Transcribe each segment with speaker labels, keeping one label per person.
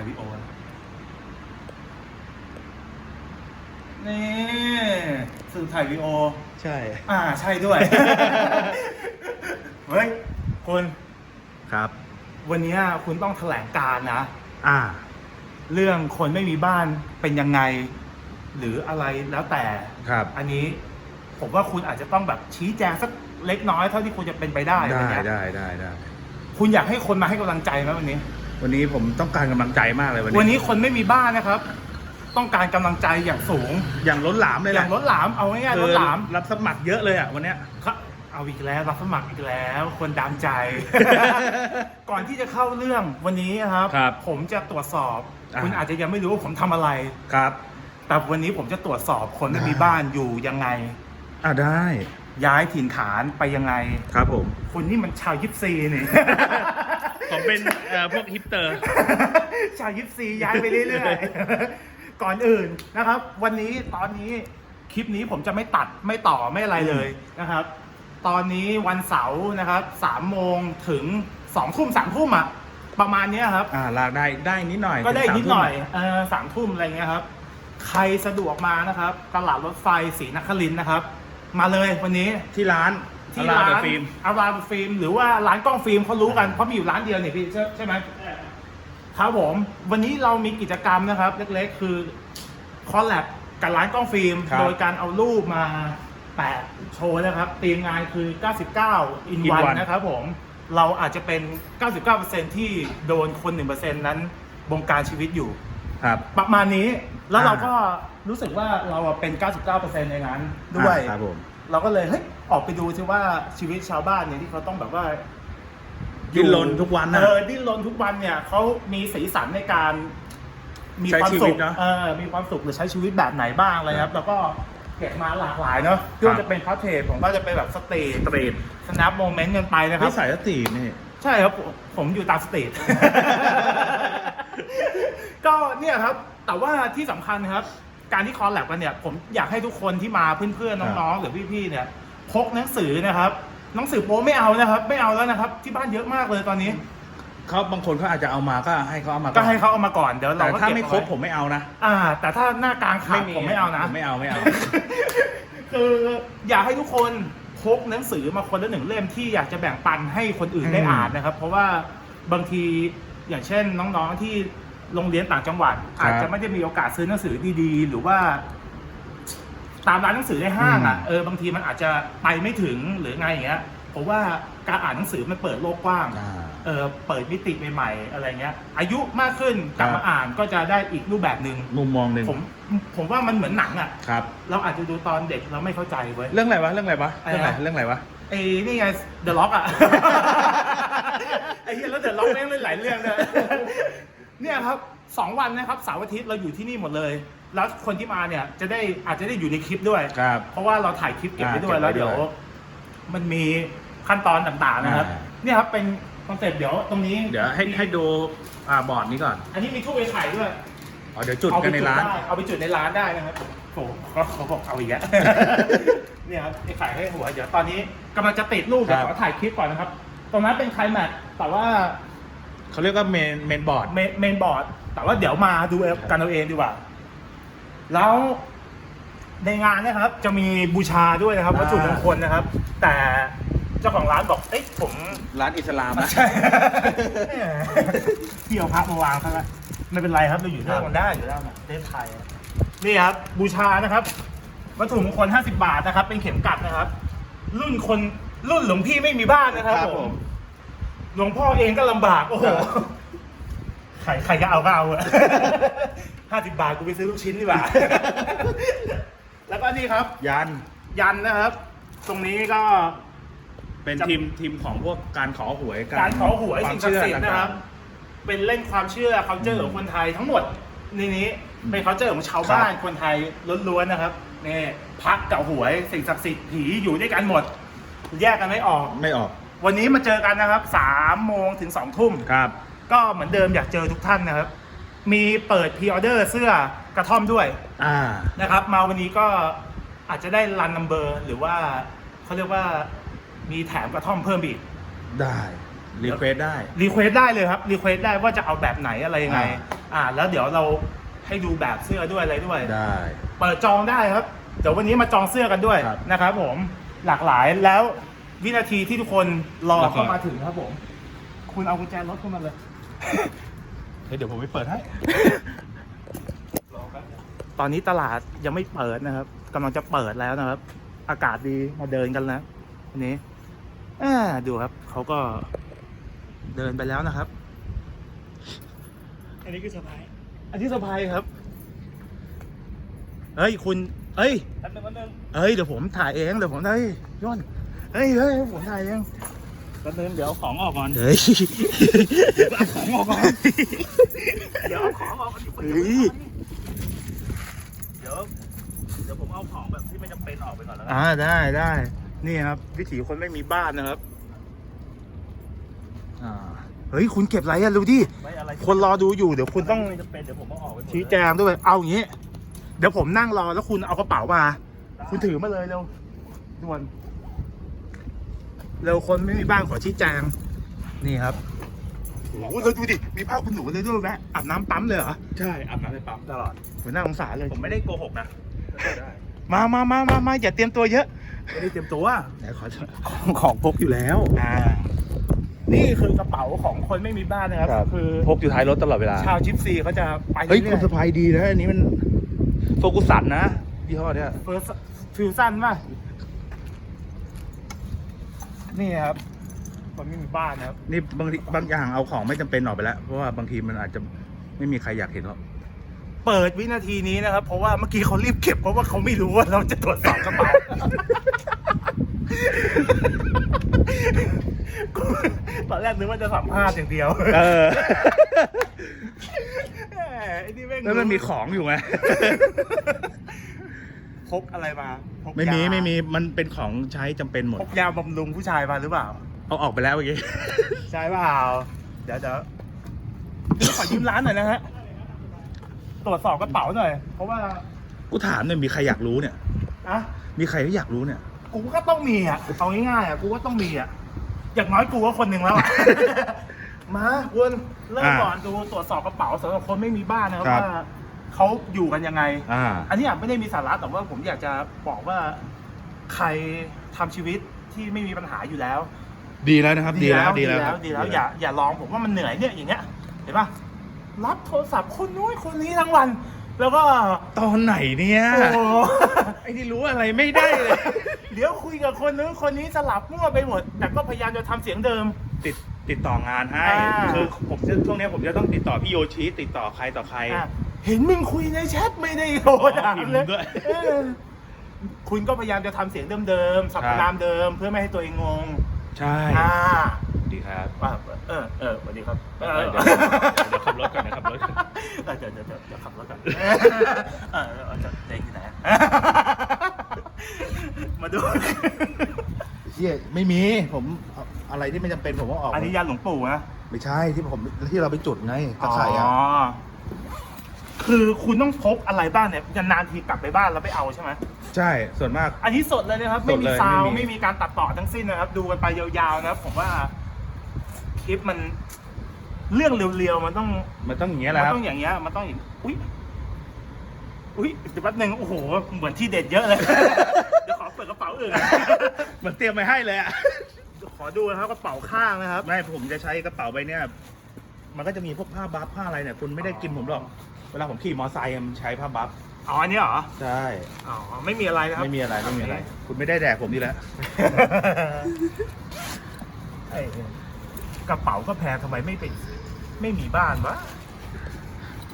Speaker 1: ายวีดีโอนะนี่สื่อถ่ายวีดีโอ
Speaker 2: ใช่
Speaker 1: อ่าใช่ด้วย เฮ้ย คุณ
Speaker 2: ครับ
Speaker 1: วันนี้คุณต้องแถลงการณ์นะ
Speaker 2: อ่า
Speaker 1: เรื่องคนไม่มีบ้านเป็นยังไง หรืออะไรแล้วแต่
Speaker 2: ครับ
Speaker 1: อันนี้ผมว่าคุณอาจจะต้องแบบชี้แจงสักเล็กน้อยเท่าที่คุณจะเป็นไปได้
Speaker 2: ได้
Speaker 1: วันเนี้ย
Speaker 2: ได้ได้ได้
Speaker 1: คุณอยากให้คนมาให้กำลังใจไหมวันนี้
Speaker 2: วันนี้ผมต้องการกำลังใจมากเลยวัน
Speaker 1: วัน
Speaker 2: นี้
Speaker 1: นี้คนไม่มีบ้านนะครับ ต้องการกำลังใจอย่างสูง
Speaker 2: อย่างล้นหลามเลย
Speaker 1: อ
Speaker 2: แห
Speaker 1: ย่า
Speaker 2: ละ
Speaker 1: งล้นหลามเอาง่ายๆ
Speaker 2: คื
Speaker 1: ล้
Speaker 2: อน
Speaker 1: หลาม
Speaker 2: รับสมัครเยอะเลยอะวันเนี้ย
Speaker 1: ครับเอาอีกแล้วรับสมัครอีกแล้ว คนดามใจ ก่อนที่จะเข้าเรื่องวันนี้นะครับ
Speaker 2: ครับ
Speaker 1: ผมจะตรวจสอบ
Speaker 2: อ่า
Speaker 1: คุณอาจจะยังไม่รู้ว่าผมทำอะไร
Speaker 2: ครับ
Speaker 1: แต่วันนี้ผมจะตรวจสอบคนไม่
Speaker 2: ได้
Speaker 1: มีบ้านอยู่ยังไง
Speaker 2: อ่าได้
Speaker 1: ย้ายถิ่นฐานไปยังไง
Speaker 2: ครับผม
Speaker 1: คุณนี่มันชาวยิปซีนี่
Speaker 2: ผมเป็นเอ่อพวกฮิปเตอร์
Speaker 1: ชาวยิปซีย้ายไปเรื่อยๆ ก่อนอื่นนะครับ วันนี้ตอนนี้คลิปนี้ผมจะไม่ตัดไม่ต่อไม่อะไรเลยนะครับ ตอนนี้วันเสาร์นะครับสามโมงถึงสองทุ่มสามทุ่มอะประมาณเนี้ยครับ
Speaker 2: อ่าลากได้ได้นิดหน่อย
Speaker 1: ก็ได้
Speaker 2: ถึงสาม
Speaker 1: นิดหน่อย
Speaker 2: ทุ่ม
Speaker 1: เออสามทุ่มอะไรเงี้ยครับ ใครสะดวกมานะครับ ตลาดรถไฟศรีนครินทร์นะครับ มาเลยวันนี้
Speaker 2: ที่ร้าน
Speaker 1: ที่
Speaker 2: ร้า
Speaker 1: ร้านน
Speaker 2: เดอะฟิล์ม
Speaker 1: อาราฟิล์มหรือว่าร้านกล้องฟิล์มเขารู้กันเพราะมีอยู่ร้านเดียวเนี่ยพี่ใช่ใช่ไหมครับผม วันนี้เรามีกิจกรรมนะครับ เล็กๆ คือคอลแลบกับร้านกล้องฟิล์ม
Speaker 2: ครับ
Speaker 1: โดยการเอารูปมาแปะโชว์นะครับตีมงานคือ 99 in
Speaker 2: in
Speaker 1: one
Speaker 2: one
Speaker 1: นะครับผม เราอาจจะเป็น 99%ที่โดนคน 1%นั้นบงการชีวิตอยู่
Speaker 2: ครับ
Speaker 1: ประมาณนี้แล้ว
Speaker 2: อ่า
Speaker 1: เราก็รู้สึกว่าเราอะเป็น 99%ในนั้นด้วย
Speaker 2: อ่าครับผม
Speaker 1: เราก็เลยเฮ้ย ออกไปดูซิว่าชีวิตชาวบ้านเนี่ยที่เขาต้องแบบว่า
Speaker 2: ดิ้นรนทุกวันน่ะ
Speaker 1: เออดิ้นรนทุกวันเนี่ยเขามีสีสันในการมี
Speaker 2: ใช้
Speaker 1: ความ
Speaker 2: ชี
Speaker 1: สุ
Speaker 2: วิ
Speaker 1: ข
Speaker 2: ตเนอะ
Speaker 1: เออมีความสุขหรือใช้ชีวิตแบบไหนบ้างอะไรค
Speaker 2: ครั
Speaker 1: รับ
Speaker 2: บ
Speaker 1: แล้วก็เก็บมาหลากหลายเนาะที่ว่าจะเป็นพาร์ทเทปผมก็จะเป็นแบบสตรีท
Speaker 2: สตรีท
Speaker 1: สแนปโมเมนต์กันไปนะครั
Speaker 2: นิ
Speaker 1: บ
Speaker 2: สัยสตรีทนี่
Speaker 1: ใช่ครับผมผมอยู่ตามสตรีทก็เนี่ยครับ แต่ว่าที่สำคัญครับ การที่คอลแลบกันเนี่ย ผมอยากให้ทุกคนที่มาเพื่อนๆน้องๆหรือพี่ๆเนี่ย พกหนังสือนะครับหนังสือโป๊ไม่เอานะครับ ไม่เอาแล้วนะครับ ที่บ้านเยอะมากเลยตอนนี้
Speaker 2: เขาบางคนเขาอาจจะเอามาก็ให้เขาเอามาอน
Speaker 1: ก็ให้เขาเอามาก่อนเดี๋ยว
Speaker 2: แต่
Speaker 1: เราก็
Speaker 2: ถ้า
Speaker 1: เก็บ
Speaker 2: ไม่ครบ
Speaker 1: เอา
Speaker 2: ผมไม่เอานะ
Speaker 1: อ่า แต่ถ้าหน้ากลางขาดผมไม่เอานะ
Speaker 2: ผมไม่เอาไม่เอา
Speaker 1: คืออยากให้ทุกคนพกหนังสือมาคนละหนึ่งเล่มที่อยากจะแบ่งปันให้คนอื่นได้
Speaker 2: อืม
Speaker 1: อ่านนะครับ เพราะว่าบางทีอย่างเช่นน้องๆที่โรงเรียนต่างจังหวัดอาจจะไม่ได้มีโอกาสซื้อหนังสือดีๆ หรือว่า ตามร้านหนังสือในห้างอะเออบางทีมันอาจจะไปไม่ถึงหรือไงอย่างเงี้ยเพราะว่าการอ่านหนังสือมันเปิดโลกกว้าง
Speaker 2: อ่า
Speaker 1: เออเปิดมิติใหม่ๆอะไรเงี้ย อายุมากขึ้นกลับ
Speaker 2: ครับ
Speaker 1: มาอ่านก็จะได้อีกรูปแบบหนึ่ง
Speaker 2: มุมมองหนึ่ง
Speaker 1: ผมผมว่ามันเหมือนหนังอะ
Speaker 2: ครับ
Speaker 1: เราอาจจะดูตอนเด็กเราไม่เข้าใจเว้ย
Speaker 2: เรื่องอะไรวะเรื่องอะไรวะ
Speaker 1: อะไร
Speaker 2: เรื่องอะไร
Speaker 1: นะ
Speaker 2: เรื่องอะไรวะ
Speaker 1: ไอ้นี่ไง The Lock อะ ไอ้เหี้ยแล้ว The Lock แม่งเล่นหลายเรื่องเลยเนี่ยครับสองวันนะครับเสาร์อาทิตย์เราอยู่ที่นี่หมดเลย แล้วคนที่มาเนี่ยจะได้อาจจะได้อยู่ในคลิปด้วย
Speaker 2: ครับ
Speaker 1: เพราะว่าเราถ่ายคลิปเก็บไว้ด้วย
Speaker 2: อ่า
Speaker 1: แล้วเดี๋ยว
Speaker 2: เก็บไว้ด้วย
Speaker 1: มันมีขั้นตอนต่างๆนะครับ
Speaker 2: อ่า
Speaker 1: เนี่ยครับเป็นคอนเซ็ปต์เดี๋ยวตรงนี้
Speaker 2: เดี๋ยวให้ให้ดูอ่าบอร์ดนี้ก่อน
Speaker 1: อันนี้มีทูบไปไข่ด้วย
Speaker 2: อ๋อเดี๋ยวจุด
Speaker 1: เอาไป
Speaker 2: กันในร้าน
Speaker 1: ได้เอาไปจุดในร้านได้นะครับโอ้โหเขาเขาบอกเอาอีกแล้ว เนี่ยครับไอ้ไข่ให้หัว เดี๋ยวตอนนี้กำลังจะติดรูป
Speaker 2: ครั
Speaker 1: เดี๋ยว
Speaker 2: บ
Speaker 1: ขอถ่ายคลิปก่อนนะครับ ตรงนั้นเป็นไคลแม็กซ์แต่ว่า
Speaker 2: เขาเรียกว่าเมนเมนบอร์ด
Speaker 1: เมนเมนบอร์ด แต่ว่าเดี๋ยวมาดูกันเอาเองดีกว่า แล้วในงานนะครับ จะมีบูชาด้วยนะครับ
Speaker 2: อ่า
Speaker 1: วัตถุมงคลนะครับ แต่เจ้าของร้านบอกเอ้ยผม
Speaker 2: ร้านอิสลามนะ
Speaker 1: ใช่พี่เอาพระมาวางซะแล้วไม่เป็นไรครับเราอยู่ได้มันได้อยู่แล้วนะประเทศไทยอะนี่ครับ บูชานะครับ วัตถุมงคล50 บาทนะครับ เป็นเข็มกลัดนะครับ รุ่นคนรุ่นหลวงพี่ไม่มีบ้านนะครับ
Speaker 2: ครับ
Speaker 1: ผ
Speaker 2: ผมม
Speaker 1: หลวงพ่อเองก็ลำบาก โอ้โห
Speaker 2: ครับ
Speaker 1: ใครใครก็เอาก็เอาอะ ห้าสิบบาทกูไปซื้อลูกชิ้นดีกว่า แล้วก็นี่ครับ
Speaker 2: ยัน
Speaker 1: ยันนะครับ ตรงนี้ก็
Speaker 2: เป็น
Speaker 1: จะ
Speaker 2: ทีมทีมของพวกการขอหวย
Speaker 1: การขอหวย
Speaker 2: ควา
Speaker 1: สิ่
Speaker 2: ม
Speaker 1: งศัก
Speaker 2: เชื่อ
Speaker 1: ดิ์สิทธิ์นะครับ เป็นเล่นความเชื่อ culture ของคนไทยทั้งหมดในนี้เป็น culture ของชาวบ้านคนไทยล้วนๆนะครับนี่พักกับหวยสิ่งศักดิ์สิทธิ์ผีอยู่ด้วยกันหมด แยกกันไม่ออก
Speaker 2: ไม่ออก
Speaker 1: วันนี้มาเจอกันนะครับสามโมงถึงสองทุ่ม
Speaker 2: ครับ
Speaker 1: ก็เหมือนเดิมอยากเจอทุกท่านนะครับ มีเปิดพ r ออเดอร์เสื้อกระท่อมด้วย
Speaker 2: อ่า
Speaker 1: นะครับ มาวันนี้ก็อาจจะได้รันนัมเบอร์หรือว่าเขาเรียกว่ามีแถมกระท่อมเพิ่มอีก
Speaker 2: ได้รีเควสได้
Speaker 1: รีเควสได้เลยครับรีเควสได้ว่าจะเอาแบบไหนอะไรยังไง
Speaker 2: อ่า
Speaker 1: อ่า แล้วเดี๋ยวเราให้ดูแบบเสื้อด้วยอะไรด้วย
Speaker 2: ได้
Speaker 1: เปิดจองได้ครับ เดี๋ยววันนี้มาจองเสื้อกันด้วย
Speaker 2: ครับ
Speaker 1: นะครับผมหลากหลายแล้ววินาทีที่ทุกคนรอ
Speaker 2: รอ
Speaker 1: เข้ามาถึงครับผม คุณเอากุญแจรถเข้ามาเลย
Speaker 2: เฮ้ยเดี๋ยวผมไปเปิดให้
Speaker 1: ตอนนี้ตลาดยังไม่เปิดนะครับกำลังจะเปิดแล้วนะครับ อากาศดีมาเดินกันแล้ววันนี้อ่าดูครับเขาก็เดินไปแล้วนะครับ
Speaker 3: อันนี้คือสะพาย
Speaker 1: อันที่สะพายครับ เฮ้ยคุณเฮ้ย
Speaker 3: แป๊บนึงแป๊บนึง
Speaker 1: เฮ้ยเดี๋ยวผมถ่ายเองเดี๋ยวผมเฮ้ยย้อนเฮ้ยเฮ้ยผมถ่ายเอง
Speaker 3: แป๊บนึงเดี๋ยวเอาของออกก่อน
Speaker 1: เฮ้ย
Speaker 3: เอาของออกก่อน เดี๋ยวเอาของออกก่อน
Speaker 1: เฮ้ย
Speaker 3: เดี๋ยวเดี๋ยวผมเอาของแบบที่ไม่จำเป็นออกไปก่อนแล้วกัน
Speaker 1: อ่าได้ได้ นี่ครับ วิถีคนไม่มีบ้านนะครับ อ่า เฮ้ย คุณเก็บอะไรอะดูดิ
Speaker 3: ไม่อะไรที่
Speaker 1: คนรอดูอยู่ เดี๋ยวคุณต้อง
Speaker 3: ไม่จำเป็นเดี๋ยวผมเอาออกไปหมด
Speaker 1: ชี้แจงด้วย เอาอย่างนี้ เดี๋ยวผมนั่งรอแล้วคุณเอากระเป๋ามา คุณถือมาเลยเร็วด่วน เร็วคนไม่มีบ้านขอชี้แจง นี่ครับโอ้โหเราดูดิ มีผ้าคุณหนูเลยด้วยแวะอาบน้ำปั๊มเลยเหรอ
Speaker 2: ใช่อาบน้ำในปั๊มตลอด
Speaker 1: หัวหน้าสงสารเลย
Speaker 3: ผมไม่ได้โกหกนะ
Speaker 2: ได้
Speaker 1: มามามามามาอย่าเตรียมตัวเยอะ
Speaker 3: ไม่ได้เตรียมตัว
Speaker 1: ไหนขอเถอะ
Speaker 2: ของของพกอยู่แล้ว
Speaker 1: อ่านี่คือกระเป๋าของคนไม่มีบ้านนะครับ
Speaker 2: ครับ
Speaker 1: คือ
Speaker 2: พกอยู่ท้ายรถตลอดเวลา
Speaker 1: ชาวจิปซีเขาจะไป
Speaker 2: เฮ้ย
Speaker 1: เรื่
Speaker 2: คุ
Speaker 1: อ
Speaker 2: ณ
Speaker 1: ย
Speaker 2: สะพายดีนะ อันนี้มันโฟกุสันนะยี่ห้อเนี้ย
Speaker 1: เฟิร์สฟิวชั่นป่ะ นี่ครับคนไม่มีบ้านนะครับ
Speaker 2: นี่บางทีบางอย่างเอาของไม่จำเป็นออกไปแล้ว เพราะว่าบางทีมันอาจจะไม่มีใครอยากเห็นหรอก
Speaker 1: เปิดวินาทีนี้นะครับ เพราะว่าเมื่อกี้เขารีบเก็บเพราะว่าเขาไม่รู้ว่าเราจะตรวจสอบกระเป๋าตอนแรกนึกว่าจะสัมภาษณ์อย่างเดียว
Speaker 2: เออ
Speaker 1: แหมไอ้นี่แม่ง
Speaker 2: แล้วมันมีของอยู่ไหม
Speaker 1: พกอะไรมาพก
Speaker 2: ไม่มี
Speaker 1: ยา
Speaker 2: ไม่มีมันเป็นของใช้จำเป็นหมด
Speaker 1: พกยาบำรุงผู้ชายมาหรือเปล่า
Speaker 2: เอาออกไปแล้วเมื่อกี้
Speaker 1: ใช่เปล่า เดี๋ยวเดี๋ยวเดี๋ยวขอยืมร้านหน่อยนะฮะ ตรวจสอบกระเป๋าหน่อย เพราะว่า
Speaker 2: กูถามหน่อยมีใครอยากรู้เนี่ย
Speaker 1: อะ
Speaker 2: มีใครที่อยากรู้เนี่ย
Speaker 1: กูก็ต้องมีอะเอาง่ายๆอะกูก็ต้องมีอะ อย่างน้อยกูก็คนหนึ่งแล้วอะมาคุณเริ่ม
Speaker 2: อ่า
Speaker 1: ก่อนดูตรวจสอบกระเป๋าสำหรับคนไม่มีบ้านนะครับ
Speaker 2: ครับ
Speaker 1: ว่า เขาอยู่กันยังไง
Speaker 2: อ่า
Speaker 1: อันนี้อะไม่ได้มีสาระแต่ว่าผมอยากจะบอกว่าใครทำชีวิตที่ไม่มีปัญหาอยู่แล้ว
Speaker 2: ดีแล้วนะครับ ดีแล้ว
Speaker 1: ดี
Speaker 2: ดี
Speaker 1: แล้
Speaker 2: แล้วว
Speaker 1: ดีแล้วอย่าอย่าลองผมว่ามันเหนื่อยเนี่ยอย่างเงี้ยเห็นปะรับโทรศัพท์คนนู้นคนนี้ทั้งวัน แล้วก็
Speaker 2: ตอนไหนเนี่ย
Speaker 1: โอ้โห
Speaker 2: ไอ้ที่รู้อะไรไม่ได้เลย
Speaker 1: เดี๋ยวคุยกับคนนู้นคนนี้สลับมั่วไปหมดแต่ก็พยายามจะทำเสียงเดิม
Speaker 2: ติดติดต่อ งานให้
Speaker 1: อ่า
Speaker 2: คือผมจะช่วงเนี้ยผมจะต้องติดต่อพี่โยชิติดต่อใครต่อใคร
Speaker 1: อะ เห็นมึงคุยในแชทไม่ได้โทรถาม
Speaker 2: พิมพ์
Speaker 1: เลย
Speaker 2: ด้วย
Speaker 1: เออคุณก็พยายามจะทำเสียงเดิมๆสรรพนามเดิม เพื่อไม่ให้ตัวเองงง
Speaker 2: ใช่
Speaker 1: อ่า
Speaker 2: ดีครับ
Speaker 1: ว่าเออเออสวัสดีครับ
Speaker 2: เออ เดี๋ยวเดี๋ยวขับรถก่อนนะขับรถก่อน
Speaker 1: เออเดี๋ยวเดี๋ยวเดี๋ยวเดี๋ยวขับรถก่อนเออเออเออจะเด็กที่ไหนมาดู
Speaker 2: เชี่ยไม่มีผมเอาอะไรที่ไม่จำเป็นผมก็ออก
Speaker 1: อันนี้ยันหลวงปู่นะ
Speaker 2: ไม่ใช่ที่ผมที่เราไปจุดไงตะไคร่อะ
Speaker 1: อ๋อ คือคุณต้องพกอะไรบ้างเนี่ยนานๆทีกลับไปบ้านแล้วไปเอาใช่ไหม
Speaker 2: ใช่ส่วนมาก
Speaker 1: อันนี้สดเลยนะครับ
Speaker 2: ส
Speaker 1: ไม่
Speaker 2: ด
Speaker 1: มี
Speaker 2: เลย
Speaker 1: ซาวด์
Speaker 2: ไม่มี
Speaker 1: ไม่มีการตัดต่อทั้งสิ้นนะครับ ดูกันไปยาวๆนะครับ ผมว่าคลิปมัน เรื่องเรียวๆมันต้อง
Speaker 2: มันต้องอย่างเงี้ยแห
Speaker 1: มั
Speaker 2: ละครับ
Speaker 1: ต้องอย่างเงี้ย มันต้องอย่างอุ้ยอุ้ยเดี๋ยวแป๊บนึงโอ้โห เหมือนที่เด็ดเยอะเลย เดี๋ยวขอเปิดกระเป๋าอื่น
Speaker 2: มันเตรียมไปให้เลยอะ
Speaker 1: ขอดูนะครับกระเป๋าข้างนะครับ
Speaker 2: ไม่ผมจะใช้กระเป๋าใบเนี้ยมันก็จะมีพวกผ้าบัฟผ้าอะไรเนี่ยคุณไม่ได้กินผมหรอก เวลาผมขี่มอเตอร์ไซค์มันใช้ผ้าบัฟ
Speaker 1: อ๋ออันนี้เหรอ
Speaker 2: ใช่
Speaker 1: อ๋อ ไม่มีอะไรนะครับ
Speaker 2: ไม่มีอะไรไม่มีอะไร คุณไม่ได้แดกผมนี่แหละ
Speaker 1: ไอ้กระเป๋าก็แพงทำไมไม่เป็นไม่มีบ้านวะ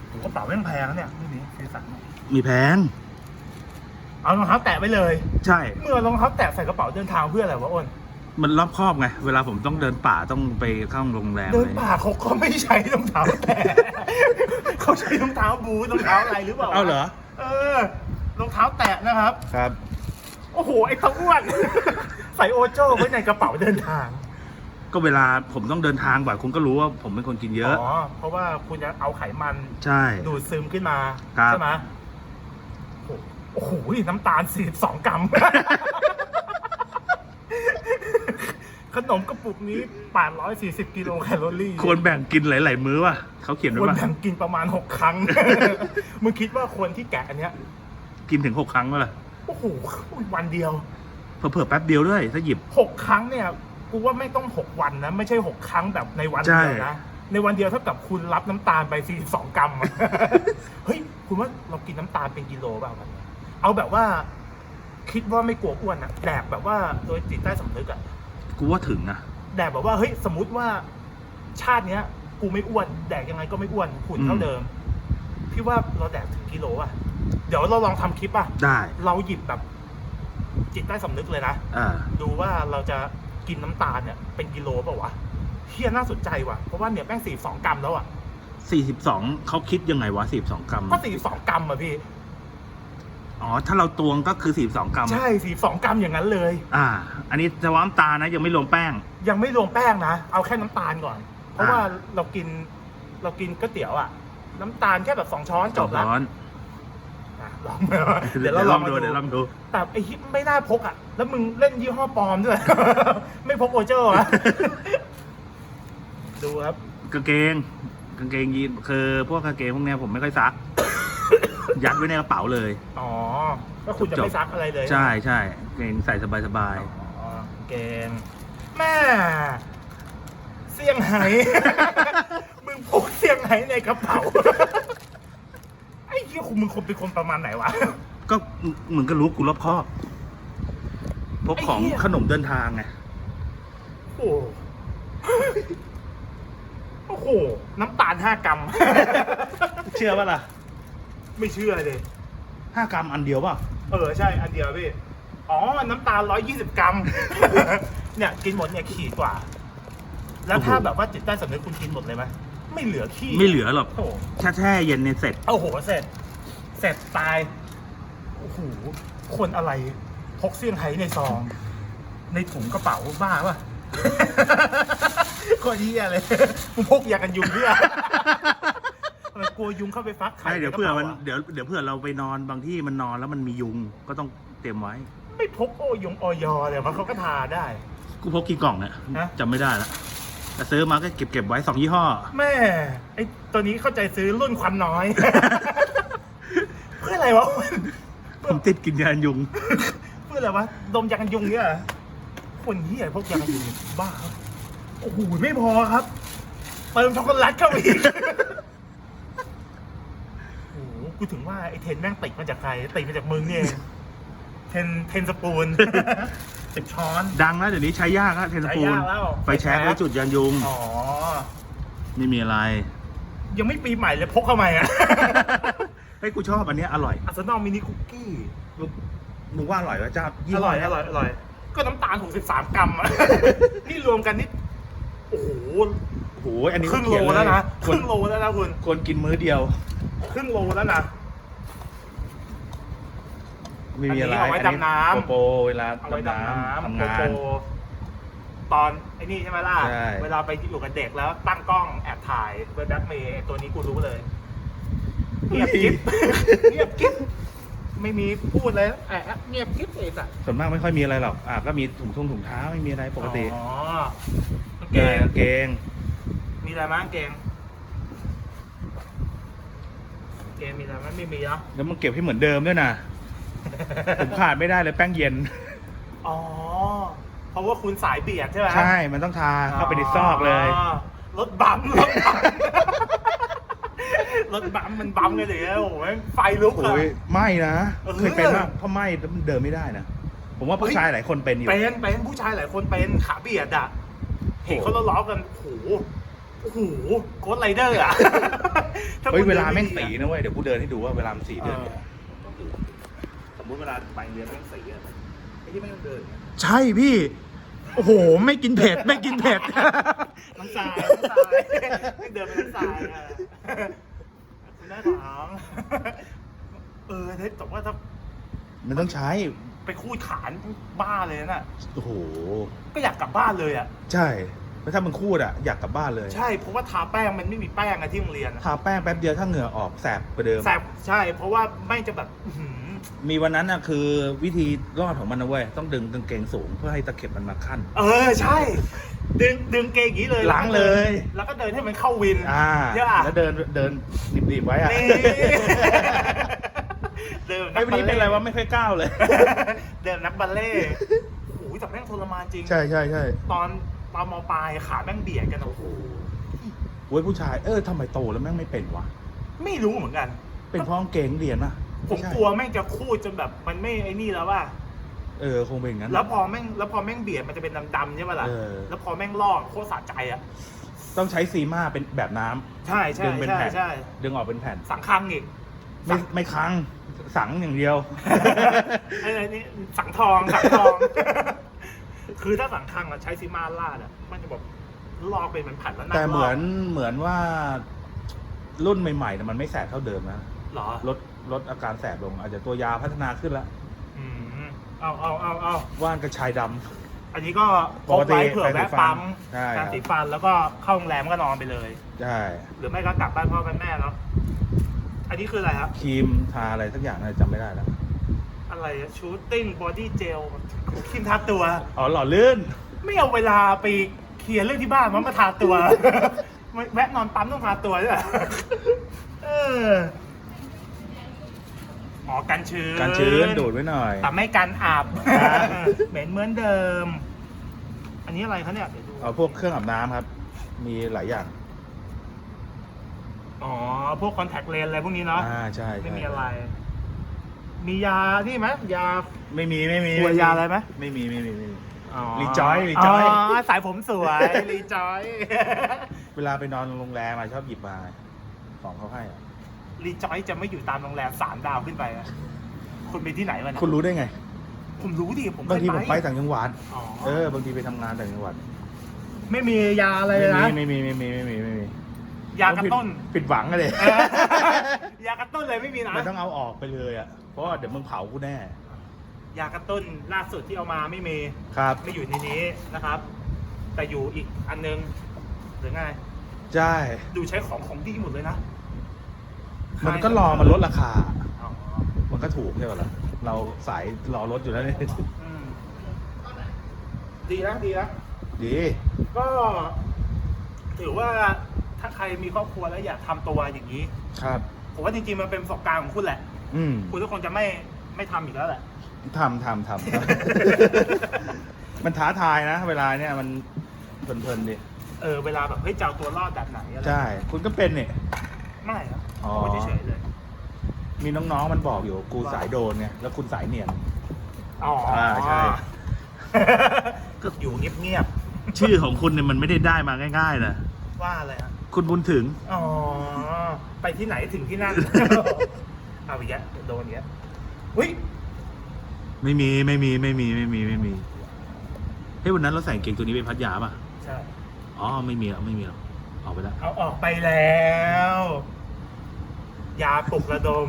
Speaker 1: โหกระเป๋าแม่งแพงนะเนี่ยไม่มีซื้อสั่งมา
Speaker 2: มีแพง
Speaker 1: เอารองเท้าแตะไปเลย
Speaker 2: ใช่
Speaker 1: เมื่อรองเท้าแตะใส่กระเป๋าเดินทางเพื่ออะไรวะอ้น
Speaker 2: มันรอบครอบไง เวลาผมต้องเดินป่าต้องไปเข้าโรงแรม
Speaker 1: เดิน
Speaker 2: เลย
Speaker 1: ป่าเขาก็ไม่ใช้รองเท้าแตะเขาใช้รองเท้าบูทรองเท้าอะไรหรือเปล่า
Speaker 2: เอาเหรอ
Speaker 1: เออรองเท้าแตะนะครับ
Speaker 2: ครับ
Speaker 1: โอ้โห ไอ้ตะอ้วน ใส่โอโจ้ไว้ในกระเป๋าเดินทาง
Speaker 2: ก็เวลาผมต้องเดินทางบ่อยคุณก็รู้ว่าผมเป็นคนกินเยอะ
Speaker 1: อ๋อ เพราะว่าคุณจะเอาไขมัน
Speaker 2: ใช่
Speaker 1: ดูดซึมขึ้นมา
Speaker 2: ครับ
Speaker 1: ใช่ไหมโอ้โห น้ำตาล 42 กรัม ขขนมกระปุกนี้ 840 กิโลแคลอรี่
Speaker 2: ควรแบ่งกินหลาย ๆ มื้อว่ะเขาเขียน
Speaker 1: ค
Speaker 2: ไว้
Speaker 1: วร
Speaker 2: ว่า
Speaker 1: แบ่งกินประมาณ 6 ครั้ง มึงคิดว่าคนที่แกะอันเนี้ย
Speaker 2: กินถึงหกครั้งวะล่ะ
Speaker 1: โอ้โหวันเดียว
Speaker 2: เผื่อๆแป๊บเดียวด้วยถ้าหยิบ
Speaker 1: 6 ครั้งเนี่ย กูว่าไม่ต้อง 6 วันนะ ไม่ใช่ 6 ครั้งแบบในวัน
Speaker 2: ใช่
Speaker 1: เดียวนะ ในวันเดียวเท่ากับคุณรับน้ำตาลไป 42 กรัมอะ เฮ้ย คุณว่าเรากินน้ำตาลเป็นกิโลเปล่าวันเนี้ยเอาแบบว่า คิดว่าไม่กลัวอ้วนอะแดกแบบว่าโดยจิตใต้สำนึกอะ
Speaker 2: กูว่าถึงนะ
Speaker 1: แดกแบบว่าเฮ้ยสมมติว่าชาติเนี้ย กูไม่อ้วน แดกยังไงก็ไม่อ้วนหุ่นเท่า
Speaker 2: อืม
Speaker 1: เดิม พี่ว่าเราแดกถึงกิโลอะเดี๋ยวเราลองทำคลิปอะ
Speaker 2: ได้
Speaker 1: เราหยิบแบบ จิตใต้สำนึกเลยนะ
Speaker 2: อ่า
Speaker 1: ดูว่าเราจะกินน้ำตาลเนี่ยเป็นกิโลเปล่าวะเฮียน่าสนใจว่ะ เพราะว่าเนี่ยแม่งสี่สองกรัมแล้วอะ
Speaker 2: สี่สิบสองเขาคิดยังไงวะสี่สองกรัม
Speaker 1: ก็สี่สองกรัมอะพี่
Speaker 2: อ๋อ ถ้าเราตวงก็คือสี่สองกรัม
Speaker 1: ใช่สี่สองกรัมอย่างนั้นเลย
Speaker 2: อ่า อันนี้จะว่าน้ำตาลนะ ยังไม่รวมแป้ง
Speaker 1: ยังไม่รวมแป้งนะ เอาแค่น้ำตาลก่อน เพราะ
Speaker 2: อ่า
Speaker 1: ว่าเรากินเรากินก๋วยเตี๋ยวอะ น้ำตาลแค่แบบสองช้อนจบแล้ว
Speaker 2: ร้อน
Speaker 1: อะลองมาเดี๋ยวเราลองมา
Speaker 2: ดู
Speaker 1: ดู
Speaker 2: เดี๋ยวลองดู
Speaker 1: แต่ไอ้ฮิปไม่น่าพกอะ แล้วมึงเล่นยี่ห้อปลอมด้วย ไม่พกโอเจอร์อะดูครับ
Speaker 2: กางเกงกางเกงยีนคือพวกกางเกงพวกเนี้ยผมไม่ค่อยซัก ยัดไว้ในกระเป๋าเลย
Speaker 1: อ๋อ ก็คุณจะ
Speaker 2: จบ
Speaker 1: ไม่ซักอะไรเลย
Speaker 2: ใช่ใช่เกงใส่สบาย
Speaker 1: อ๋อเกมแม่เสี่ยงไฮ้มึงพกเสี่ยงไฮ้ในกระเป๋า ไอ้เหี้ยคุณมึงคนเป็นคนประมาณไหนวะ
Speaker 2: ๆ ก็เหมือนกับรู้กูรอบคอบพกของ
Speaker 1: ไอ้เหี้ย
Speaker 2: ขนมเดินทางไง
Speaker 1: โอ้โหโอ้โห น้ำตาลห้ากรัม
Speaker 2: เชื่อป่ะล่ะ
Speaker 1: ไม่เชื่อเลย
Speaker 2: ห้ากรัมอันเดียวป่ะ
Speaker 1: เออใช่อันเดียวพี่ อ๋อ น้ำตาลร้อยยี่สิบกรัม เนี่ยกินหมดเนี่ยขีดกว่า แล้วถ้า
Speaker 2: โอ้โห
Speaker 1: แบบว่าจิตใต้สำนึกคุณกินหมดเลยไหมไม่เหลือขี้
Speaker 2: ไม่เหลือหรอก
Speaker 1: โอ้โห
Speaker 2: แค่แช่เย็นเนี่ยเสร็จ
Speaker 1: โอ้โหเสร็จ เสร็จตาย โอ้โห คนอะไรพกเซี่ยงไฮ้ในซอง ในถุงกระเป๋าบ้าป่ะก็เยี่ยเลยมึงพกยากันยุงเพื่อทำไม กลัวยุงเข้าไปฟักไข่
Speaker 2: ใช่เดี๋ยว
Speaker 1: ใกระ
Speaker 2: เผื่อมัน
Speaker 1: ป๋าะ
Speaker 2: เดี๋ยวเดี๋ยวเผื่อเราไปนอนบางที่มันนอนแล้วมันมียุงก็ต้องเตรียมไว้
Speaker 1: ไม่พกโอ้ยงออยอเลยมันเขาก็ทาได้
Speaker 2: กูพกกี่กล่องเนี่ย
Speaker 1: ฮะ
Speaker 2: จำไม่ได้ละแต่ซื้อมาก็เก็บเก็บไว้สองยี่ห้อ
Speaker 1: แม่ไอตัวนี้เข้าใจซื้อรุ่นควันน้อย เพื่ออะไรวะ
Speaker 2: ผมติดกินยายุง
Speaker 1: เพื่ออะไรวะดมยากันยุงเนี่ยเหรอคนเหี้ยพวกยากันยุงบ้าโอ้โหไม่พอครับ เติมช็อกโกแลตเข้าไปอีกโอ้โห กูถึงว่าไอ้เทนแม่งติดมาจากใครติดมาจากมึงเนี่ยเองเทนเทนสปูน สิบช้อน
Speaker 2: ดังแล้วเดี๋ยวนี้ใช้ยากแล้วเทนสปูน
Speaker 1: ใช้ยากแล้ว
Speaker 2: ไฟแช็กไว้จุดยานยุง
Speaker 1: อ๋อ
Speaker 2: ไม่มีอะไร
Speaker 1: ยังไม่ปีใหม่เลยพกเข้ามาอะ
Speaker 2: เฮ้ยกูชอบอันเนี้ยอร่อย
Speaker 1: อัสนอลมินิคุกกี้
Speaker 2: มึงว่าอร่อยป่ะเจ้า
Speaker 1: อร่อยอร่อยอร่อย ก็น้ำตาล 63 กรัมอะ นี่รวมกันนี่โอ้โห
Speaker 2: โอ้โหอันนี้
Speaker 1: ครึ่ง
Speaker 2: เขี
Speaker 1: โล
Speaker 2: ยนเย
Speaker 1: แล้วนะค
Speaker 2: ควร
Speaker 1: รึ่งโลแล้วนะคุณ
Speaker 2: ควรกินมื้อเดียว
Speaker 1: ครึ่งโลแล้วนะ
Speaker 2: ไม่มีอะไร
Speaker 1: อันนี้เอาไว้ดำน้ำ
Speaker 2: โปโปเวลา
Speaker 1: เอาไว้
Speaker 2: ดำ
Speaker 1: ดำ
Speaker 2: น้ำ
Speaker 1: น้ำ
Speaker 2: ทำงาน
Speaker 1: โกโปตอนไอ้นี่ใช่ไหมล่ะ
Speaker 2: ใช่
Speaker 1: เวลาไปอยู่กับเด็กแล้วตั้งกล้องแอบถ่ายเว็บแบ็กเมย์ตัวนี้กูรู้เลย เงียบกิ๊บ เงียบกิ๊บ ไม่มีพูดเลยแอบเงียบกิ๊บเลยสัตว์
Speaker 2: ส่วนมากไม่ค่อยมีอะไรหรอกอะก็มีถุงทุ่งถุงเท้าไม่มีอะไรปกติ
Speaker 1: อ๋อกาง
Speaker 2: เก
Speaker 1: เก
Speaker 2: ง
Speaker 1: ง
Speaker 2: กางเกง
Speaker 1: มีอะไรมั้งเกง เกงมีอะไรมั้งไม่มีเนาะ
Speaker 2: แล้วมันเก็บให้เหมือนเดิมด้วยนะ ผมขาดไม่ได้เลยแป้งเย็น
Speaker 1: อ๋อ เพราะว่าคุณสายเบียดใช่ไหม
Speaker 2: ใช่ มันต้องทาเข้าไปในซอกเลย
Speaker 1: รถบัมป์รถบัมป์รถบัมป์มันบัมป์กันเลยโอ้โหแม่งไฟลุกอะ
Speaker 2: โอ้ยไม่นะ
Speaker 1: เออ
Speaker 2: เคยเป็นมากเพราะไม่แล้วมันเดินไม่ได้นะ ผมว่าผู้ชายหลายคนเป็นอยู่
Speaker 1: เป็นเป็นผู้ชายหลายคนเป็นขาเบียดอะ เห็นเขาล้อๆกันโอ้โหโอ้โหโค้ดไรเดอร์อะ ถ้
Speaker 2: เฮ้ย
Speaker 1: คุณ
Speaker 2: เวลา
Speaker 1: ดิน
Speaker 2: แม่ง
Speaker 1: ดี
Speaker 2: สี
Speaker 1: อะ
Speaker 2: นะเว้ยเดี๋ยวกูเดินให้ดูว่าเวลามันสี
Speaker 1: เอ
Speaker 2: เดิน
Speaker 1: อ
Speaker 2: เนี่ย
Speaker 3: สมมติเวลาไปเรียนแม่งสีอะไอ้ที่ไม่ต้องเดินเนี่ย
Speaker 1: ใช่พี่ โอ้โห ไม่กินเผ็ด ไม่กินเผ็ดน้ำตาลน้ำตาลไม่เดินไปน้ำตาลอะคุณได้ถามเออแต่ว่าถ้า
Speaker 2: มันต้องใช้
Speaker 1: ไปคูดขานบ้าเลยน่ะ
Speaker 2: โอ้โห
Speaker 1: ก็อยากกลับบ้านเลยอะ
Speaker 2: ใช่ แล้วถ้ามันคูดอะอยากกลับบ้านเลย
Speaker 1: ใช่เพราะว่าทาแป้งมันไม่มีแป้งอะที่โรงเรียนอะ
Speaker 2: ทาแป้งแป๊บเดียวถ้าเหงื่อออกแสบกว่าเดิม
Speaker 1: แสบใช่ เพราะว่าไม่งจะแบบอื้อหือ
Speaker 2: มีวันนั้นน่ะคือวิธีรอดของมันนะเว้ยต้องดึงกางเกงสูงเพื่อให้ตะเข็บมันมาขั้น
Speaker 1: เออใช่ ดึงดึงเกงอย่างนี้เลย
Speaker 2: หลังเลย
Speaker 1: แล้วก็เดินให้มันเข้าวิน
Speaker 2: อ่า
Speaker 1: ใช่ป่ะ
Speaker 2: แล้วเดินเดินหนีบๆไว้อะ
Speaker 1: นี่เดิน
Speaker 2: ไอ้วันนี้เป็นอะไรวะไม่ค่อยก้าวเลย
Speaker 1: เดินนักบัลเล่ต์โอ้โหแต่แม่งทรมานจริง
Speaker 2: ใช่ใช่ใช่
Speaker 1: ตอน ตอนมปลายขาแม่งเบียดกันโอ้โห
Speaker 2: เว้ยผู้ชายเออทำไมโตแล้วแม่งไม่เป็นวะ
Speaker 1: ไม่รู้เหมือนกัน
Speaker 2: เป็นเพราะกางเกงเรียนป่ะ
Speaker 1: ผม
Speaker 2: ไใช่
Speaker 1: กลัวแม่งจะคูดจนแบบมันไม่ไอ้นี่แล้วว่า
Speaker 2: เออคงเป็นอย่างนั้น
Speaker 1: แล้วพอแม่งแล้วพอแม่งเบียดมันจะเป็นดำๆใช่ไหมล่ะ
Speaker 2: เออ
Speaker 1: แล้วพอแม่งลอกโคตรสะใจอะ
Speaker 2: ต้องใช้ซีมาเป็นแบบน้ำ
Speaker 1: ใช่ใช่
Speaker 2: ดึงเป็น
Speaker 1: ใช่
Speaker 2: แผ่น
Speaker 1: ใช่
Speaker 2: ดึงออกเป็นแผ่น
Speaker 1: สังคังอีก
Speaker 2: ไม่ไม่ค้างสังอย่างเดียว
Speaker 1: ไอ้นี่สังทองสังทอง คือถ้าสังคังอะใช้ซิมาลาดอะมันจะแบบลอกเป็นเหมือนแผ่นแล้วนั่ง
Speaker 2: แต่เหมือน
Speaker 1: ลก
Speaker 2: เหมือนว่า รุ่นใหม่ๆนะมันไม่แสบเท่าเดิมนะ
Speaker 1: เหรอ
Speaker 2: ลดลดอาการแสบลง อาจจะตัวยาพัฒนาขึ้นแล้ว
Speaker 1: อืมเอาเอาเอาเอา
Speaker 2: ว่านกระชายดำ
Speaker 1: อันนี้ก็พ
Speaker 2: ป
Speaker 1: ก
Speaker 2: กติ
Speaker 1: ไว้เผื่อแวะปั๊ม
Speaker 2: ใช่ครับ
Speaker 1: การสีฟันแล้วก็เข้าโรงแรมก็นอนไปเลย
Speaker 2: ใช่
Speaker 1: หรือไม่ก็กลับบ้านพ่อบ้านแม่เนาะอันนี้คืออะไรครับ
Speaker 2: ครีมทาอะไรสักอย่างนะจำไม่ได้แล้ว
Speaker 1: อะไรชูตติ้งบอดี้เจลครีมทาตัว
Speaker 2: อ๋อหล่อลื่น
Speaker 1: ไม่เอาเวลาไปเคลียร์เรื่องที่บ้านมันมาทาตัว แวะนอนปั๊มต้องทาตัวด้วยเหรอเอออ๋อกันชื้น
Speaker 2: การชื้นดูดไว้หน่อย
Speaker 1: แต่ไม่กันอาบ
Speaker 2: ครับ
Speaker 1: เหม็นเหมือนเดิม อันนี้อะไรคะเนี่ยเดี๋ยวดู
Speaker 2: เอาพวกเครื่องอาบน้ำครับ มีหลายอย่าง
Speaker 1: อ๋อ พวกคอนแทคเลนอะไรพวกนี้เนาะ
Speaker 2: อ่าใช่ใช่
Speaker 1: ไม่มีอะไร มียานี่ไหมยา
Speaker 2: ไม่มีไม่มี
Speaker 1: ขวดยาอะไรไหม
Speaker 2: ไม่มีไม่มีไม่มี
Speaker 1: อ๋อ
Speaker 2: รีจอยรีจอย
Speaker 1: สายผมสวย รีจอย
Speaker 2: เวลาไปนอนโรงแรมอะชอบหยิบมาของเขาให้อะ
Speaker 1: รีจอยจะไม่อยู่ตามโรงแรมสามดาวขึ้นไปอะคุณไปที่ไหนวะนะ
Speaker 2: คุณรู้ได้ไง
Speaker 1: ผมรู้ดิผมเค
Speaker 2: บาง
Speaker 1: ย
Speaker 2: ทีผมไปต่างจังหวัด
Speaker 1: อ๋อ
Speaker 2: เออบางทีไปทำงานต่างจังหวัด
Speaker 1: ไม่มียาอะไร
Speaker 2: ไม่
Speaker 1: เลย
Speaker 2: มี
Speaker 1: นะ
Speaker 2: ไม่มีไม่มีไม่มีไม่มี
Speaker 1: ยากระตุ้น
Speaker 2: ผิดผิดหวังอะเลย
Speaker 1: เออยากระตุ้นเลยไม่มีนะ
Speaker 2: มันต้องเอาออกไปเลยอะ เพราะว่าเดี๋ยวมึงเผากูแน่
Speaker 1: ยากระตุ้นล่าสุดที่เอามาไม่มี
Speaker 2: ครับ
Speaker 1: ไม่อยู่ในนี้นะครับ แต่อยู่อีกอันนึงหรือไง
Speaker 2: ใช่
Speaker 1: ดูใช้ของของดีหมดเลยนะ
Speaker 2: มันก็รอมันลดราคา
Speaker 1: อ๋อ
Speaker 2: มันก็ถูกใช่ป่ะล่ะเราสายรอรถอยู่แล้วเนี่ย
Speaker 1: อืมดีนะดีนะ
Speaker 2: ดี
Speaker 1: ก็ถือว่าถ้าใครมีครอบครัวแล้วอยากทำตัวอย่างนี้
Speaker 2: ครับ
Speaker 1: ผมว่าจริงๆมันเป็นประสบการณ์ของคุณแหละ
Speaker 2: อืม
Speaker 1: คุณทุกคนจะไม่ไม่ทำอีกแล้วแหละ
Speaker 2: ทำทำทำมันท้าทายนะ เวลาเนี่ยมันเพลินๆดิ
Speaker 1: เออเวลาแบบเฮ้ยจะเอาตัวรอดแบบไหนอะไร
Speaker 2: ใช่ คุณก็เป็นเนี่ย
Speaker 1: ไม่ครับ
Speaker 2: อ๋อ
Speaker 1: ผมเฉยๆเลย
Speaker 2: มีน้องๆมันบอกอยู่กูสายโดนไงแล้วคุณสายเนียน
Speaker 1: อ๋ออา
Speaker 2: ใช่
Speaker 1: ก็อยู่เงียบ
Speaker 2: ชื่อของคุณเนี่ยมันไม่ได้ได้มาง่ายๆนะ
Speaker 1: ๆว่าอะไรฮะ
Speaker 2: คุณบุญถึง
Speaker 1: อ๋อไปที่ไหนถึงที่นั่น เอาอีกแล้วโดนอีกแล้วอุ้ย
Speaker 2: ไม่มีไม่มีไม่มีไม่มีไม่มีเฮ้ยวันนั้นเราใส่กางเกงตัวนี้ไปพัทยาป่ะ
Speaker 1: ใช่
Speaker 2: อ๋อไม่มีหรอกไม่มีหรอกออกไปแล้ว
Speaker 1: เอาออกไปแล้ว ยาปลุกระดม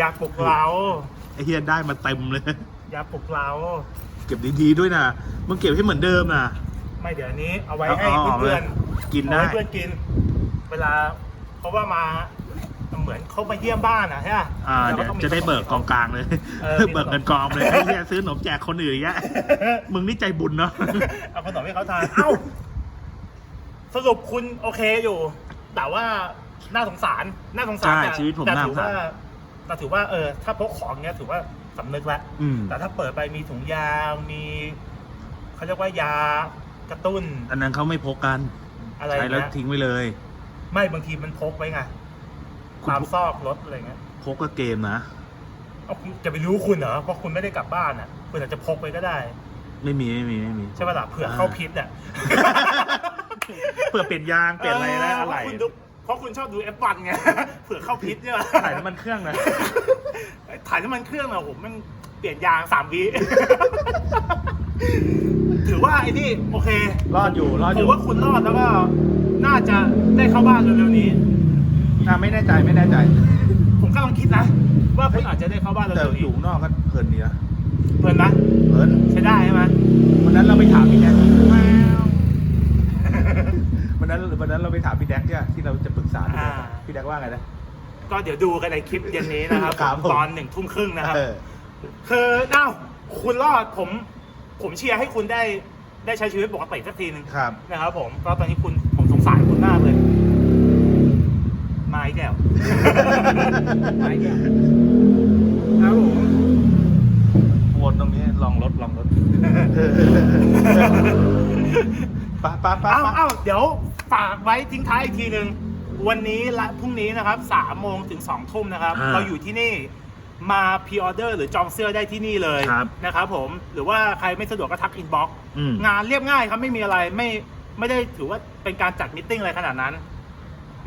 Speaker 1: ยาปลุกเรา
Speaker 2: ไอ้เฮียได้มาเต็มเลย
Speaker 1: ยาปลุกเรา
Speaker 2: เก็บดีๆด้วยนะมึงเก็บให้เหมือนเดิมนะ
Speaker 1: ไม่เดี๋ยวนี้ เอาไว้
Speaker 2: เอา
Speaker 1: ให้
Speaker 2: เอา
Speaker 1: เพื่อน
Speaker 2: เอา
Speaker 1: ๆ
Speaker 2: กินได้
Speaker 1: เอาว้เพื่อนกิน เวลาเพราะว่ามา เหมือนเขามาเยี่ยมบ้านอะใช่ไหม
Speaker 2: อ่าเดี๋ยวจะได้เบิกกองกลางเลย
Speaker 1: เออ
Speaker 2: เบิกเงินกองเลยไอ้เฮียซื้อขนมแจกคนอื่นอย่างเงี้ยมึงนี่ใจบุญเนาะ
Speaker 1: เอาขนมให้เขาทานเอ้าสรุปคุณโอเคอยู่ แต่ว่าน่าสงสารน่าสงสาร
Speaker 2: ใช่
Speaker 1: แต่
Speaker 2: ชีวิตผม
Speaker 1: แต่
Speaker 2: น่า
Speaker 1: ถื
Speaker 2: สงสาร
Speaker 1: ว่าแต่ถือว่าเออ ถ้าพกของเนี้ยถือว่าสำนึกแล้ว
Speaker 2: อืม
Speaker 1: แต่ถ้าเปิดไปมีถุงยางมีเขาเรียกว่ายากระตุ้น
Speaker 2: อันนั้นเขาไม่พกกัน
Speaker 1: อะไรอ
Speaker 2: ใช้
Speaker 1: ย่าง
Speaker 2: แล้ว
Speaker 1: เงี้ย
Speaker 2: ทิ้งไว้เลย
Speaker 1: ไม่บางทีมันพกไว้ไง
Speaker 2: คุณ
Speaker 1: ตามซอกรถอะไรเงี้ย
Speaker 2: พกก็เกมนะ
Speaker 1: เอาคุณจะไปรู้คุณเหรอเพราะคุณไม่ได้กลับบ้านอะ คุณอาจจะพกไปก็ได้
Speaker 2: ไม่มีไม่มีไม่มี
Speaker 1: ใช่ป่ะล่ะเผื่อเข้าพิษอะ
Speaker 2: เพื่อเปลี่ยนยางเปลี่ยนอะไรนะอะไร
Speaker 1: เพาคุณดูเพราะคุณชอบดู F1 ไงเผื่อเข้าพิษเนี่ย
Speaker 2: ถ่ายน้ำมันเครื่องนะ
Speaker 1: ถ่ายน้ำมันเครื่องอะผมมันเปลี่ยนยางสามวิถือว่าไอ้นี่โอเค
Speaker 2: รอดอยู่รอดอ
Speaker 1: ถื
Speaker 2: ยู่
Speaker 1: อว่าคุณรอดแล้วก็น่าจะได้เข้าบ้านเร็วๆนี้
Speaker 2: อะไม่แน่ใจไม่แน่ใจ
Speaker 1: ผมกำลังคิดนะ ว่าคุณอาจจะได้เข้าบ้าน
Speaker 2: แต่
Speaker 1: เร็วๆ
Speaker 2: อยู่
Speaker 1: นี้
Speaker 2: ข้างนอกก็เพลินดีนะ
Speaker 1: เพลินไหม
Speaker 2: เพลิน
Speaker 1: ใช้ได้ใช่ไหม
Speaker 2: วันนั้นเราไปถามพี่แดกวันนั้นวันนั้นเราไปถามพี่แดกเนี่ยที่เราจะปรึกษาพี่แดก
Speaker 1: อ่า
Speaker 2: พี่แดกว่าไงนะ
Speaker 1: ก็เดี๋ยวดูกันในคลิปเย็นนี้นะครับ
Speaker 2: ครับผม
Speaker 1: ตอนหนึ่งทุ่มครึ่งนะครับ
Speaker 2: เออ
Speaker 1: คือเอ้าคุณรอดผม ผมเชียร์ให้คุณได้ได้ใช้ชีวิตปกติสักทีหนึ่ง
Speaker 2: ครับ
Speaker 1: นะครับผมก็ตอนนี้คุณผมสงสารคุณมากเลยไม้ แก้ว ไม้แก้วครับผม
Speaker 2: วนตรงนี้ลองรถลองรถปะปะปะ
Speaker 1: เอ้า
Speaker 2: ปะ
Speaker 1: เอ้าเดี๋ยวฝากไว้ทิ้งท้ายอีกทีหนึ่งวันนี้และพรุ่งนี้นะครับสามโมงถึงสองทุ่มนะครับ
Speaker 2: อ่า
Speaker 1: เราอยู่ที่นี่มาพ r ออเดอร์หรือจองเสื้อได้ที่นี่เลย
Speaker 2: ครับ
Speaker 1: นะครับผมหรือว่าใครไม่สะดวกก็ทักอินบ็อก
Speaker 2: อืม
Speaker 1: งานเรียบง่ายครับไม่มีอะไรไม่ไม่ได้ถือว่าเป็นการจัดมิทติ้งอะไรขนาดนั้น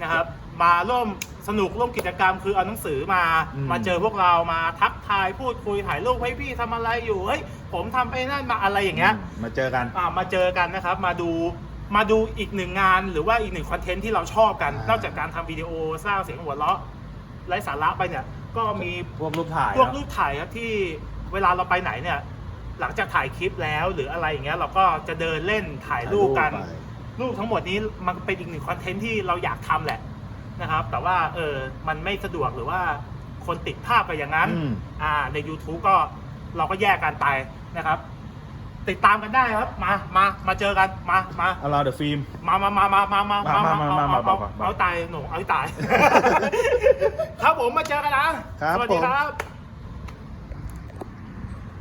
Speaker 1: นะครับ มาร่วมสนุกร่วมกิจกรรมคือเอาหนังสือมา
Speaker 2: อืม
Speaker 1: มาเจอพวกเรามาทักทายพูดคุยถ่ายรูปให้พี่ทำอะไรอยู่เฮ้ยผมทำไปนั่นมาอะไรอย่างเงี้ย
Speaker 2: มาเจอกัน
Speaker 1: อ่ามาเจอกันนะครับ มาดูมาดูอีกหนึ่งงาน หรือว่าอีกหนึ่งคอนเทนต์ที่เราชอบกัน
Speaker 2: อ่าน
Speaker 1: นอกจากการทำวิดีโอสร้างเสียงหัวเราะไร้สาระไปเนี่ย ก็มี
Speaker 2: พวกรูปถ่าย
Speaker 1: พวก
Speaker 2: เนอะ
Speaker 1: รูปถ่ายครับที่เวลาเราไปไหนเนี่ย หลังจากถ่ายคลิปแล้วหรืออะไรอย่างเงี้ยเราก็จะเดินเล่นถ่ายรูปกัน
Speaker 2: ถ่ายรูปไป
Speaker 1: รูปทั้งหมดนี้มันเป็นอีกหนึ่งคอนเทนต์ที่เราอยากทำแหละ นะครับ แต่ว่าเออมันไม่สะดวกหรือว่าคนติดภาพไปอย่างนั้น
Speaker 2: อืม
Speaker 1: อ่า ใน YouTube ก็เราก็แยกกันไปนะครับ ติดตามกันได้ครับ มามามาเจอกันมามา
Speaker 2: เอาเราเดอะฟิล์ม
Speaker 1: มามามามามามา
Speaker 2: มามามามา
Speaker 1: เอา
Speaker 2: มามา
Speaker 1: เอาตายหนูเอาให้ตาย ครับผมมาเจอกันนะ
Speaker 2: ครับ
Speaker 1: สวัสดี
Speaker 2: ผม
Speaker 1: ครับ